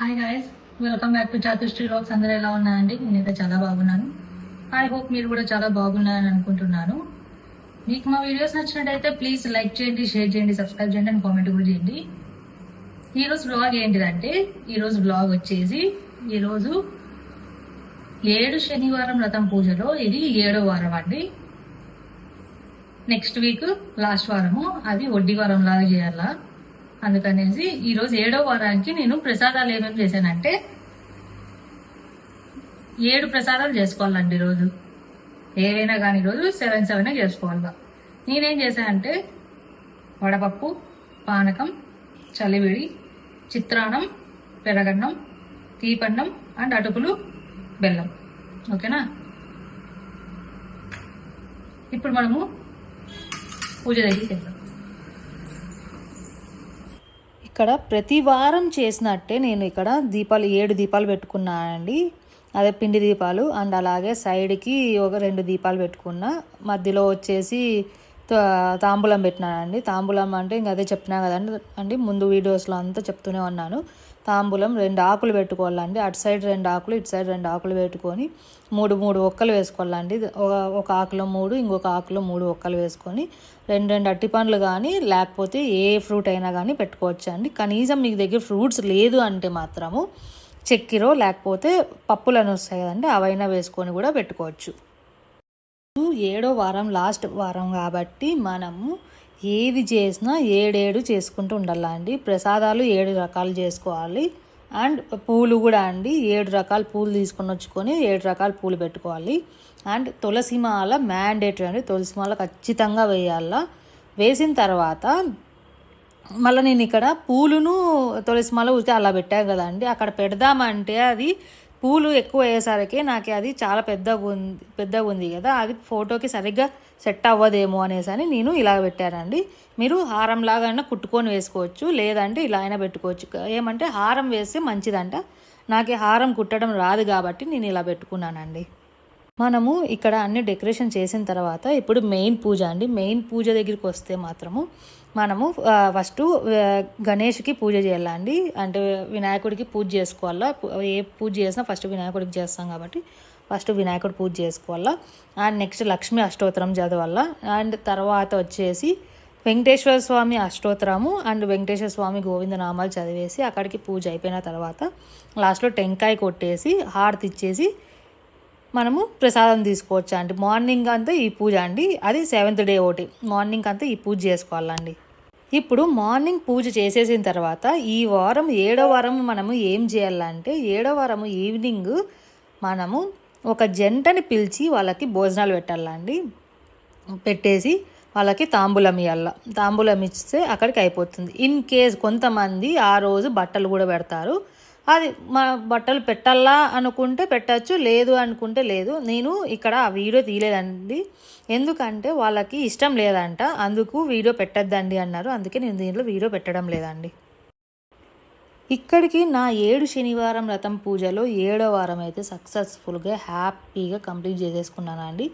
Hi guys welcome back to Chatushri rocks అందరూ ఎలా ఉన్నారండి? నేనైతే చాలా బాగున్నాను. ఐ హోప్ మీరు కూడా చాలా బాగున్నారని అనుకుంటున్నాను. మీకు మా వీడియోస్ నచ్చినట్టయితే ప్లీజ్ లైక్ చేయండి షేర్ చేయండి సబ్స్క్రైబ్ చేయండి అండ్ కామెంట్ కూడా చేయండి. ఈరోజు బ్లాగ్ ఏంటిదంటే ఈరోజు బ్లాగ్ వచ్చేసి ఈరోజు ఏడు శనివారం రథం పూజలో ఇది ఏడో వారం అండి. నెక్స్ట్ వీక్ లాస్ట్ వారము అది వడ్డీ వారం లాగా చేయాలా? అందుకనేసి ఈ రోజు ఏడో వారానికి నేను ప్రసాదాలు ఏమేమి చేశానంటే ఏడు ప్రసాదాలు చేసుకోవాలండి రోజు ఏవైనా కానీ రోజు సెవెన్ సెవెన్ చేసుకోవాలి నేనేం చేశానంటే వడపప్పు పానకం చలివిడి చిత్రాన్నం పెరగన్నం తీపన్నం అండ్ అటుకులు బెల్లం. ఓకేనా? ఇప్పుడు మనము పూజ దగ్గరికి వెళ్దాం. ఇక్కడ ప్రతి వారం చేసినట్టే నేను ఇక్కడ దీపాలు ఏడు దీపాలు పెట్టుకున్నానండి అదే పిండి దీపాలు అండ్ అలాగే సైడ్కి ఒక రెండు దీపాలు పెట్టుకున్నా. మధ్యలో వచ్చేసి తా- తాంబూలం పెట్టినానండి తాంబూలం అంటే ఇంకా అదే చెప్పినా కదండి అండి ముందు వీడియోస్లో అంతా చెప్తూనే ఉన్నాను. తాంబూలం రెండు ఆకులు పెట్టుకోవాలండి. అటు సైడ్ రెండు ఆకులు ఇటు సైడ్ రెండు ఆకులు పెట్టుకొని మూడు మూడు ఒక్కలు వేసుకోవాలండి. ఒక- ఆకులో మూడు ఇంకొక ఆకులో మూడు ఒక్కలు వేసుకొని రెండు రెండు అట్టి పండ్లు కానీ లేకపోతే ఏ ఫ్రూట్ అయినా కానీ పెట్టుకోవచ్చు అండి కనీసం మీకు దగ్గర ఫ్రూట్స్ లేదు అంటే మాత్రము చక్కెర లేకపోతే పప్పులను వస్తాయి కదండి అవైనా వేసుకొని కూడా పెట్టుకోవచ్చు. ఏడో వారం లాస్ట్ వారం కాబట్టి మనము ఏది చేసినా ఏడేడు చేసుకుంటూ ఉండాలండి ప్రసాదాలు ఏడు రకాలు చేసుకోవాలి. అండ్ పూలు కూడా అండి. ఏడు రకాల పూలు తీసుకొని వచ్చుకొని ఏడు రకాల పూలు పెట్టుకోవాలి. అండ్ తులసి మాల మ్యాండేటరీ అండి. తులసి మాల ఖచ్చితంగా వేయాల? వేసిన తర్వాత మళ్ళీ నేను ఇక్కడ పూలును తులసి మాల ఊరికే అలా పెట్టాను కదండి. అక్కడ పెడదామంటే అది పూలు ఎక్కువ అయ్యేసరికి నాకు అది చాలా పెద్దగా ఉంది పెద్దగా ఉంది కదా అది ఫోటోకి సరిగ్గా సెట్ అవ్వదేమో అనేసి అని నేను ఇలా పెట్టానండి. మీరు హారం లాగా కుట్టుకొని వేసుకోవచ్చు లేదంటే ఇలా అయినా పెట్టుకోవచ్చు. ఏమంటే హారం వేస్తే మంచిదంట. నాకు హారం కుట్టడం రాదు కాబట్టి నేను ఇలా పెట్టుకున్నానండి. మనము ఇక్కడ అన్ని డెకరేషన్ చేసిన తర్వాత ఇప్పుడు మెయిన్ పూజ అండి. మెయిన్ పూజ దగ్గరికి వస్తే మాత్రము మనము ఫస్ట్ గణేష్కి పూజ చేయాలండి అంటే వినాయకుడికి పూజ చేసుకోవాలా? ఏ పూజ చేసినా ఫస్ట్ వినాయకుడికి చేస్తాం కాబట్టి ఫస్ట్ వినాయకుడు పూజ చేసుకోవాలా? అండ్ నెక్స్ట్ లక్ష్మీ అష్టోత్తరం చదవాలా? అండ్ తర్వాత వచ్చేసి వెంకటేశ్వర స్వామి అష్టోత్తరము అండ్ వెంకటేశ్వర స్వామి గోవింద నామాలు చదివేసి అక్కడికి పూజ అయిపోయిన తర్వాత లాస్ట్లో టెంకాయ కొట్టేసి హారతి ఇచ్చేసి మనము ప్రసాదం తీసుకోవచ్చు అండి? మార్నింగ్ అంతా ఈ పూజ అండి. అది సెవెంత్ డే ఒకటి. మార్నింగ్ అంతా ఈ పూజ చేసుకోవాలండి. ఇప్పుడు మార్నింగ్ పూజ చేసేసిన తర్వాత ఈ వారం ఏడో వారం మనము ఏం చేయాలంటే ఏడో వారం ఈవినింగ్ మనము ఒక జంటని పిలిచి వాళ్ళకి భోజనాలు పెట్టాలండి. పెట్టేసి వాళ్ళకి తాంబూలం ఇవ్వాల తాంబూలం ఇస్తే అక్కడికి అయిపోతుంది. ఇన్ కేస్ కొంతమంది ఆ రోజు బట్టలు కూడా పెడతారు. అది మా బట్టలు పెట్టాలా అనుకుంటే పెట్టచ్చు లేదు అనుకుంటే లేదు. నేను ఇక్కడ ఆ వీడియో తీయలేదండి. ఎందుకంటే వాళ్ళకి ఇష్టం లేదంట. అందుకు వీడియో పెట్టద్దండి అన్నారు. అందుకే నేను దీంట్లో వీడియో పెట్టడం లేదండి. ఇక్కడికి నా ఏడు శనివారం రథం పూజలో ఏడో వారం అయితే సక్సెస్ఫుల్గా హ్యాపీగా కంప్లీట్ చేసేసుకున్నానండి.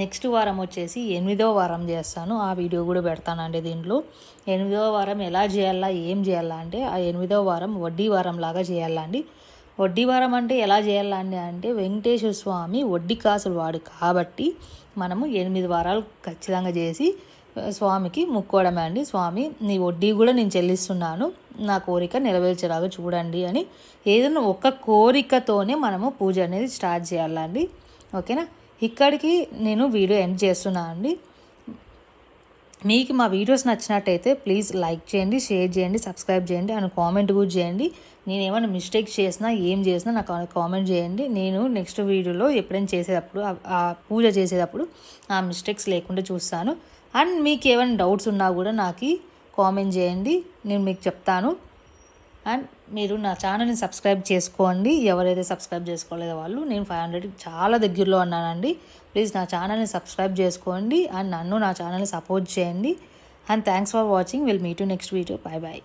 నెక్స్ట్ వారం వచ్చేసి ఎనిమిదో వారం చేస్తాను. ఆ వీడియో కూడా పెడతానండి దీంట్లో. ఎనిమిదో వారం ఎలా చేయాలా ఏం చేయాలా అంటే ఆ ఎనిమిదో వారం వడ్డీ వారం లాగా చేయాలండి వడ్డీ వారం అంటే ఎలా చేయాలండి అంటే వెంకటేశ్వర స్వామి వడ్డీ కాసులు వాడు కాబట్టి మనము ఎనిమిది వారాలు ఖచ్చితంగా చేసి స్వామికి ముక్కోవడమే అండి. స్వామి నీ వడ్డీ కూడా నేను చెల్లిస్తున్నాను. నా కోరిక నెరవేర్చేలాగా చూడండి అని ఏదైనా ఒక కోరికతోనే మనము పూజ అనేది స్టార్ట్ చేయాలండి ఓకేనా? ఇక్కడికి నేను వీడియో ఎండ్ చేస్తున్నాను అండి. మీకు మా వీడియోస్ నచ్చినట్టయితే ప్లీజ్ లైక్ చేయండి షేర్ చేయండి సబ్స్క్రైబ్ చేయండి అండ్ కామెంట్ కూడా చేయండి. నేను ఏమైనా మిస్టేక్ చేసినా ఏం చేసినా నాకు కామెంట్ చేయండి. నేను నెక్స్ట్ వీడియోలో ఎప్పుడైనా చేసేటప్పుడు ఆ పూజ చేసేటప్పుడు ఆ మిస్టేక్స్ లేకుండా చూస్తాను. అండ్ మీకు ఏమైనా డౌట్స్ ఉన్నా కూడా నాకు కామెంట్ చేయండి. నేను మీకు చెప్తాను. అండ్ మీరు నా ఛానల్ని సబ్స్క్రైబ్ చేసుకోండి. ఎవరైతే సబ్స్క్రైబ్ చేసుకోలేదో వాళ్ళు నేను ఫైవ్ హండ్రెడ్ చాలా దగ్గరలో ఉన్నానండి ప్లీజ్ నా ఛానల్ని సబ్స్క్రైబ్ చేసుకోండి అండ్ నన్ను నా ఛానల్ని సపోర్ట్ చేయండి. And thanks for watching. Will meet you next video. Bye bye